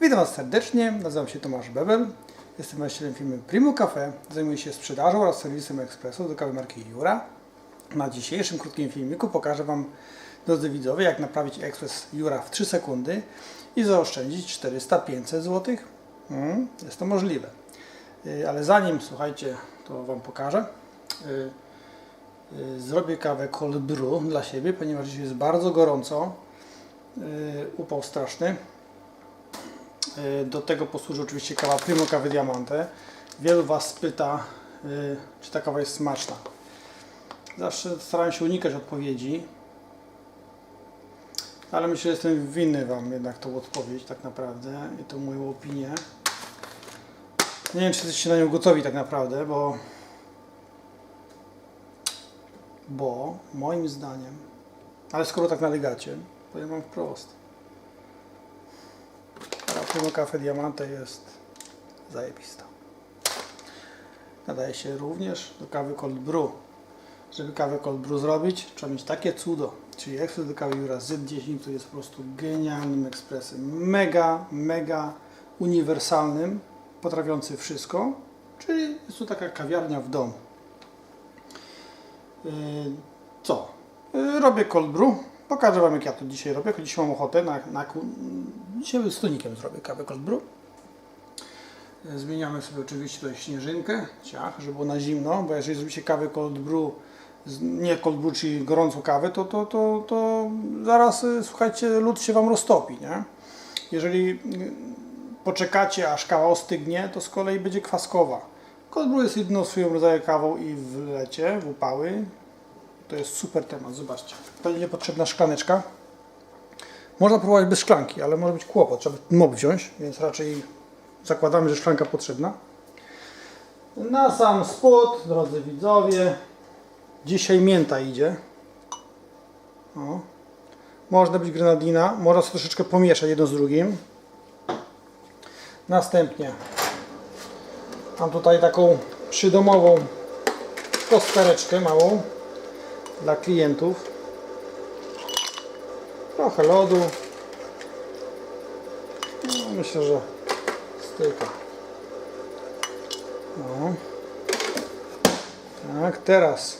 Witam Was serdecznie, nazywam się Tomasz Bebel. Jestem właścicielem firmy Primo Cafe. Zajmuję się sprzedażą oraz serwisem ekspresu do kawy marki Jura. Na dzisiejszym krótkim filmiku pokażę Wam, drodzy widzowie, jak naprawić ekspres Jura w 3 sekundy i zaoszczędzić 400-500 zł. Mm, jest to możliwe. Y, Ale zanim, słuchajcie, to Wam pokażę. y, y, Zrobię kawę cold brew dla siebie, ponieważ dzisiaj jest bardzo gorąco. Upał straszny. Y, Do tego posłuży oczywiście kawa Primo Kawy Diamante. Wielu Was pyta, y, czy ta kawa jest smaczna. Zawsze staram się unikać odpowiedzi, ale myślę, że jestem winny Wam jednak tą odpowiedź tak naprawdę i tą moją opinię. Nie wiem, czy jesteście na nią gotowi tak naprawdę, bo bo moim zdaniem, ale skoro tak nalegacie, powiem Wam wprost. Primo Cafe Diamante jest zajebista. Nadaje się również do kawy cold brew. Żeby kawę cold brew zrobić, trzeba mieć takie cudo, czyli ekspres do kawy Jura Z10, który jest po prostu genialnym ekspresem. Mega, mega uniwersalnym, potrafiący wszystko, czyli jest to taka kawiarnia w domu. Yy, Co? Yy, Robię cold brew. Pokażę Wam jak ja to dzisiaj robię. jak Dzisiaj mam ochotę na, na Dzisiaj z tonikiem zrobię kawę cold brew. Yy, Zmieniamy sobie oczywiście tutaj śnieżynkę, ciach, żeby było na zimno, bo jeżeli zrobicie kawę cold brew, nie cold brew, czyli gorącą kawę, to, to, to, to zaraz, yy, słuchajcie, lód się Wam roztopi, nie? Jeżeli yy, poczekacie, aż kawa ostygnie, to z kolei będzie kwaskowa. Cold brew jest jedyną swoją rodzaju kawą i w lecie, w upały. To jest super temat, zobaczcie. Będzie potrzebna szklaneczka. Można próbować bez szklanki, ale może być kłopot. Trzeba mop wziąć, więc raczej zakładamy, że szklanka potrzebna. Na sam spód, drodzy widzowie, dzisiaj mięta idzie. O. Można być grenadina, można sobie troszeczkę pomieszać jedno z drugim. Następnie mam tutaj taką przydomową kostkareczkę małą dla klientów. Trochę lodu. No, myślę, że styka. No. Tak, teraz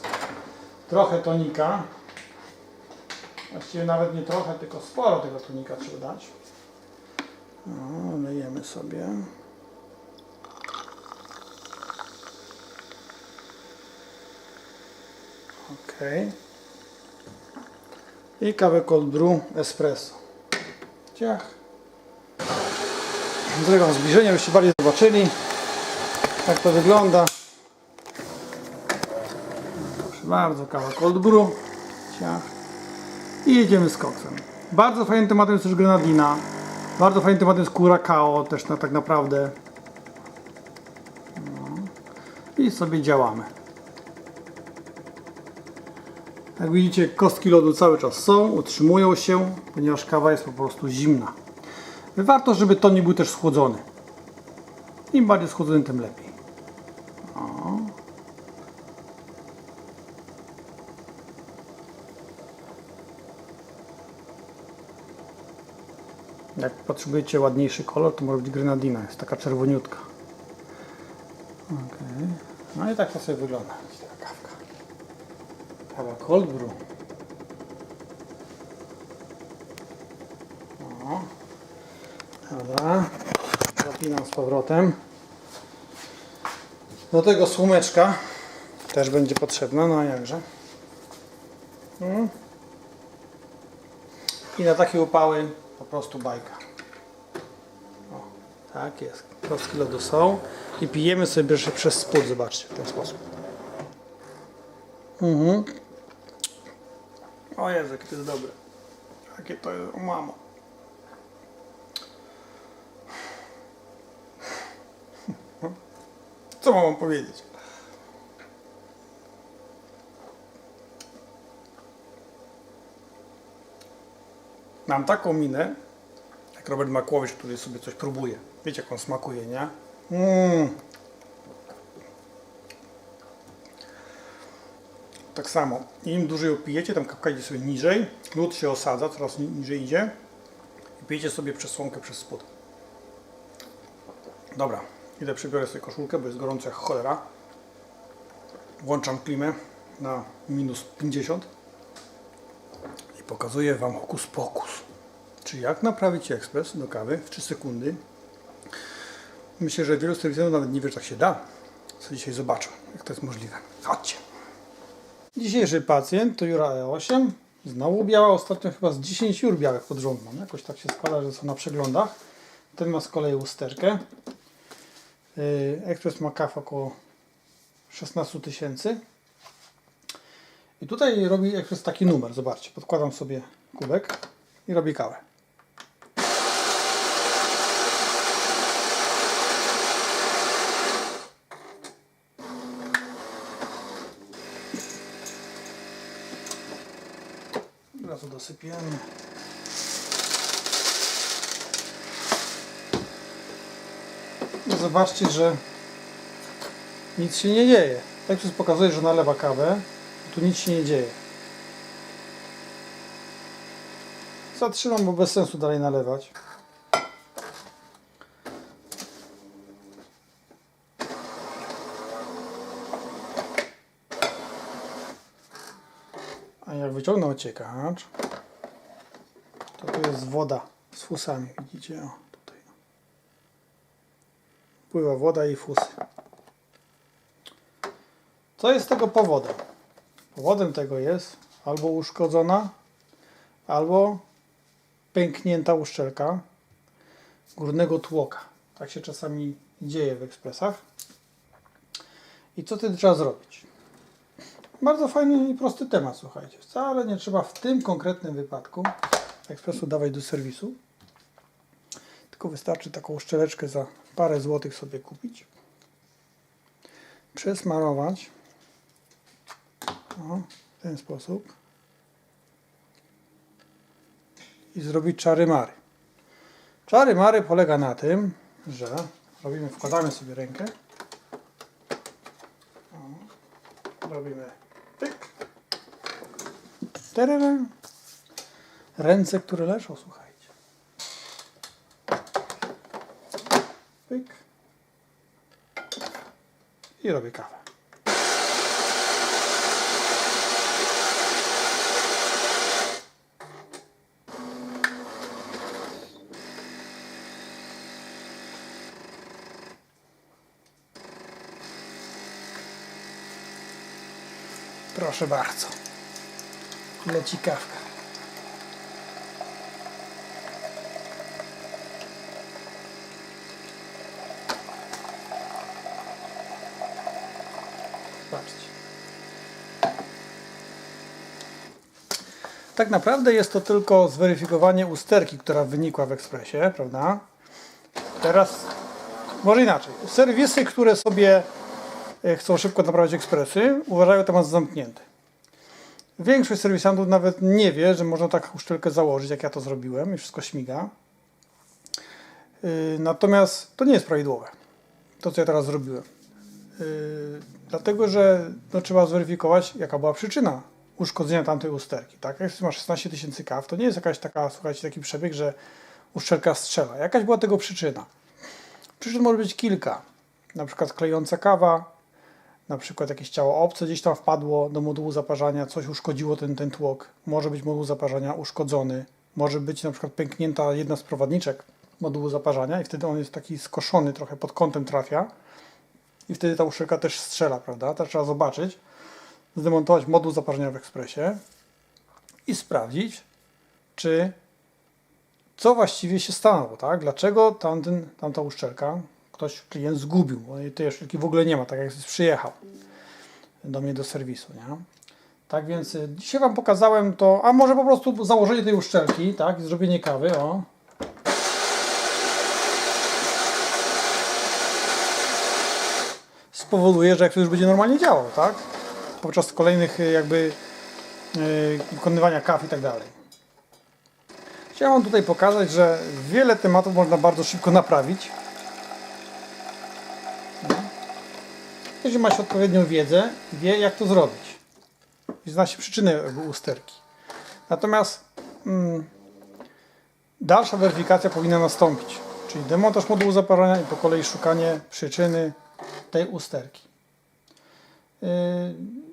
trochę tonika. Właściwie nawet nie trochę, tylko sporo tego tonika trzeba dać. No, lejemy sobie. Ok. I kawę cold brew espresso. Ciach. Zrobię wam zbliżenie, byście bardziej zobaczyli jak to wygląda. Proszę bardzo, kawa cold brew. Ciach. I jedziemy z koksem. Bardzo fajnym tematem jest też grenadina. Bardzo fajnym tematem jest curacao też na, tak naprawdę. No. I sobie działamy. Jak widzicie, kostki lodu cały czas są, utrzymują się, ponieważ kawa jest po prostu zimna. Warto, żeby to nie był też schłodzony. Im bardziej schłodzony, tym lepiej. O. Jak potrzebujecie ładniejszy kolor, to może być grenadina, jest taka czerwoniutka. Okay. No i tak to sobie wygląda. Kawa cold brew. O. Dobra. Zapinam z powrotem. Do tego słomeczka też będzie potrzebna, no a jakże. Mm. I na takie upały po prostu bajka. O, tak jest. Kostki lodu są. I pijemy sobie przez spód, zobaczcie, w ten sposób. Mhm. O Jezu, to jest dobre. Jakie to jest, o mamo. Co mam wam powiedzieć? Mam taką minę, jak Robert Makłowicz, który sobie coś próbuje. Wiecie, jak on smakuje, nie? Mm. Tak samo, im dłużej ją pijecie, tam kapka idzie sobie niżej, lód się osadza, coraz ni- niżej idzie i pijecie sobie przesłonkę przez spód. Dobra, idę przybiorę sobie koszulkę, bo jest gorąco jak cholera. Włączam klimę na minus 50 i pokazuję Wam hokus pokus. Czy jak naprawić ekspres do kawy w 3 sekundy. Myślę, że wielu serwisów nawet nie wie, że tak się da. Co dzisiaj zobaczę, jak to jest możliwe. Chodźcie. Dzisiejszy pacjent to Jura E8. Znowu biała, ostatnio chyba z 10 jur białych pod rząd mam. Jakoś tak się składa, że są na przeglądach. Ten ma z kolei usterkę. Yy, Ekspres ma kaf około 16 tysięcy. I tutaj robi Ekspres taki numer. Zobaczcie, podkładam sobie kubek i robi kawę. Razu dosypiemy. I zobaczcie, że nic się nie dzieje. Ekspres pokazuje, że nalewa kawę. Tu nic się nie dzieje. Zatrzymam, bo bez sensu dalej nalewać. Wyciągnę ociekacz, to tu jest woda z fusami. Widzicie? O, tutaj. Pływa woda i fusy. Co jest tego powodem? Powodem tego jest albo uszkodzona, albo pęknięta uszczelka górnego tłoka. Tak się czasami dzieje w ekspresach. I co wtedy trzeba zrobić? Bardzo fajny i prosty temat, słuchajcie. Wcale nie trzeba w tym konkretnym wypadku ekspresu dawać do serwisu. Tylko wystarczy taką uszczeleczkę za parę złotych sobie kupić. Przesmarować. O, w ten sposób. I zrobić czary mary. Czary mary polega na tym, że robimy, wkładamy sobie rękę. O, robimy. Tererem. Ręce, które leżą, słuchajcie. Pyk. I robię kawę. Proszę bardzo. Leci kawka. Zobaczcie. Tak naprawdę jest to tylko zweryfikowanie usterki, która wynikła w ekspresie, prawda? Teraz może inaczej. Serwisy, które sobie e, chcą szybko naprawić ekspresy, uważają temat za zamknięty. Większość serwisantów nawet nie wie, że można taką uszczelkę założyć, jak ja to zrobiłem i wszystko śmiga. Yy, Natomiast to nie jest prawidłowe, to co ja teraz zrobiłem. Yy, Dlatego, że no, trzeba zweryfikować, jaka była przyczyna uszkodzenia tamtej usterki. Tak? Jak ma 16 tysięcy kaw, to nie jest jakaś taka, słuchajcie, taki przebieg, że uszczelka strzela. Jakaś była tego przyczyna. Przyczyn może być kilka. Na przykład klejąca kawa, na przykład jakieś ciało obce gdzieś tam wpadło do modułu zaparzania, coś uszkodziło ten, ten tłok, może być moduł zaparzania uszkodzony, może być na przykład pęknięta jedna z prowadniczek modułu zaparzania i wtedy on jest taki skoszony, trochę pod kątem trafia i wtedy ta uszczelka też strzela, prawda? To trzeba zobaczyć, zdemontować moduł zaparzenia w ekspresie i sprawdzić, czy co właściwie się stało, tak? Dlaczego tamten, tamta uszczelka ktoś, klient zgubił, bo tej uszczelki w ogóle nie ma, tak jak przyjechał do mnie do serwisu, nie? Tak więc y, dzisiaj Wam pokazałem to, a może po prostu założenie tej uszczelki, tak, zrobienie kawy, o. Spowoduje, że jak to już będzie normalnie działał, tak? Podczas kolejnych y, jakby yy, wykonywania kaw i tak dalej. Chciałem Wam tutaj pokazać, że wiele tematów można bardzo szybko naprawić. Jeżeli ma się odpowiednią wiedzę, wie jak to zrobić. I zna się przyczynę jakby usterki. Natomiast mm, dalsza weryfikacja powinna nastąpić. Czyli demontaż modułu zaparzania i po kolei szukanie przyczyny tej usterki. Yy,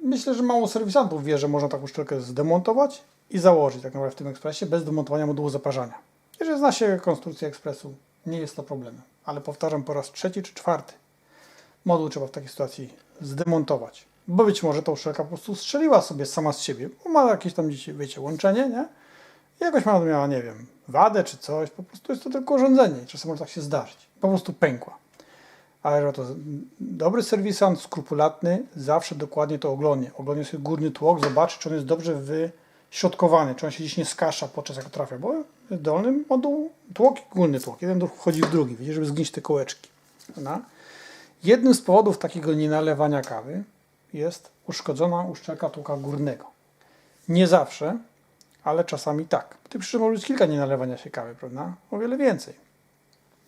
Myślę, że mało serwisantów wie, że można taką uszczelkę zdemontować i założyć tak naprawdę w tym ekspresie bez demontowania modułu zaparzania. Jeżeli zna się konstrukcję ekspresu, nie jest to problemem. Ale powtarzam po raz trzeci czy czwarty. Moduł trzeba w takiej sytuacji zdemontować. Bo być może ta uszczelka po prostu strzeliła sobie sama z siebie, bo ma jakieś tam wiecie, łączenie, nie? I jakoś ma miała, nie wiem, wadę czy coś, po prostu jest to tylko urządzenie. Czasem może tak się zdarzyć. Po prostu pękła. Ale że to dobry serwisant, skrupulatny, zawsze dokładnie to oglądnie. Oglądnie sobie górny tłok, zobaczy, czy on jest dobrze wyśrodkowany, czy on się gdzieś nie skasza podczas jak trafia, bo dolny moduł, tłok i górny tłok. Jeden wchodzi w drugi, widzicie, żeby zgnić te kołeczki. Prawda? Jednym z powodów takiego nienalewania kawy jest uszkodzona uszczelka tłoka górnego. Nie zawsze, ale czasami tak. W tym przyczyną może być kilka nienalewania się kawy, prawda? O wiele więcej.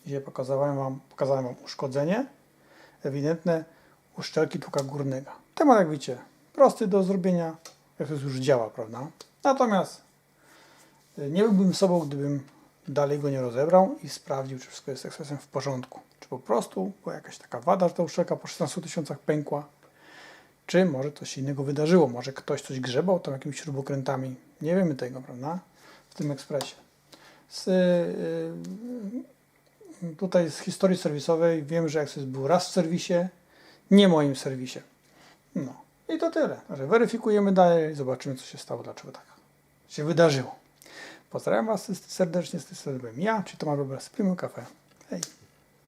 Dzisiaj pokazałem wam, pokazałem wam uszkodzenie ewidentne uszczelki tłuka górnego. Temat, jak widzicie, prosty do zrobienia, jak to już działa, prawda? Natomiast y, nie byłbym sobą, gdybym dalej go nie rozebrał i sprawdził, czy wszystko jest ekspresem w porządku. Czy po prostu była jakaś taka wada, że ta uszczelka po 16 tysiącach pękła, czy może coś innego wydarzyło. Może ktoś coś grzebał tam jakimiś śrubokrętami. Nie wiemy tego, prawda? W tym ekspresie. Z, yy, tutaj z historii serwisowej wiem, że Access był raz w serwisie, nie moim serwisie. No i to tyle. Także weryfikujemy dalej zobaczymy, co się stało, dlaczego tak się wydarzyło. Pozdrawiam Was serdecznie z tej strony ja, czyli Tomasz Bobra z Primo Cafe. Hej!